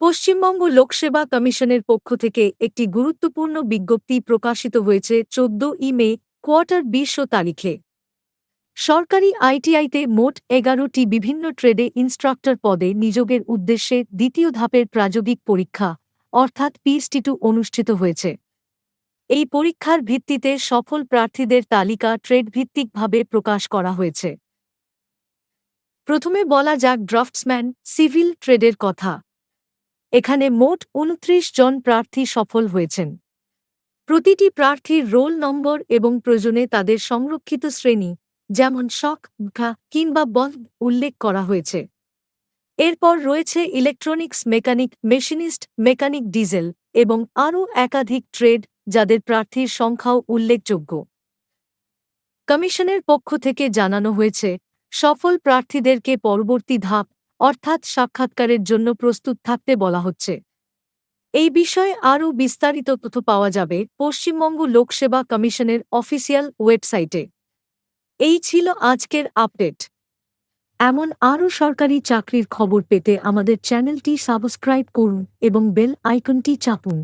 পশ্চিমবঙ্গ লোকসেবা কমিশনের পক্ষ থেকে একটি গুরুত্বপূর্ণ বিজ্ঞপ্তি প্রকাশিত হয়েছে চোদ্দ ই মে, কোয়ার্টার বিশ তারিখে। সরকারি আইটিআইতে মোট এগারোটি বিভিন্ন ট্রেডে ইনস্ট্রাক্টর পদে নিযোগের উদ্দেশ্যে দ্বিতীয় ধাপের প্রাযোগিক পরীক্ষা, অর্থাৎ পিএসটি টু অনুষ্ঠিত হয়েছে। এই পরীক্ষার ভিত্তিতে সফল প্রার্থীদের তালিকা ট্রেডভিত্তিকভাবে প্রকাশ করা হয়েছে। প্রথমে বলা যাক ড্রাফটসম্যান, সিভিল ট্রেডের কথা। এখানে মোট উনত্রিশ জন প্রার্থী সফল হয়েছেন। প্রতিটি প্রার্থীর রোল নম্বর এবং প্রয়োজনে তাদের সংরক্ষিত শ্রেণি, যেমন শক ঘা কিংবা বল্ব উল্লেখ করা হয়েছে। এরপর রয়েছে electronics mechanic, machinist, mechanic diesel এবং আরও একাধিক ট্রেড, যাদের প্রার্থীর সংখ্যাও উল্লেখযোগ্য। কমিশনের পক্ষ থেকে জানানো হয়েছে, সফল প্রার্থীদেরকে পরবর্তী ধাপ অর্থাৎ সাক্ষাৎকারের জন্য প্রস্তুত থাকতে বলা হচ্ছে। এই বিষয়ে আরও বিস্তারিত তথ্য পাওয়া যাবে পশ্চিমবঙ্গ লোকসেবা কমিশনের অফিসিয়াল ওয়েবসাইটে। এই ছিল আজকের আপডেট। এমন আরও সরকারি চাকরির খবর পেতে আমাদের চ্যানেলটি সাবস্ক্রাইব করুন এবং বেল আইকনটি চাপুন।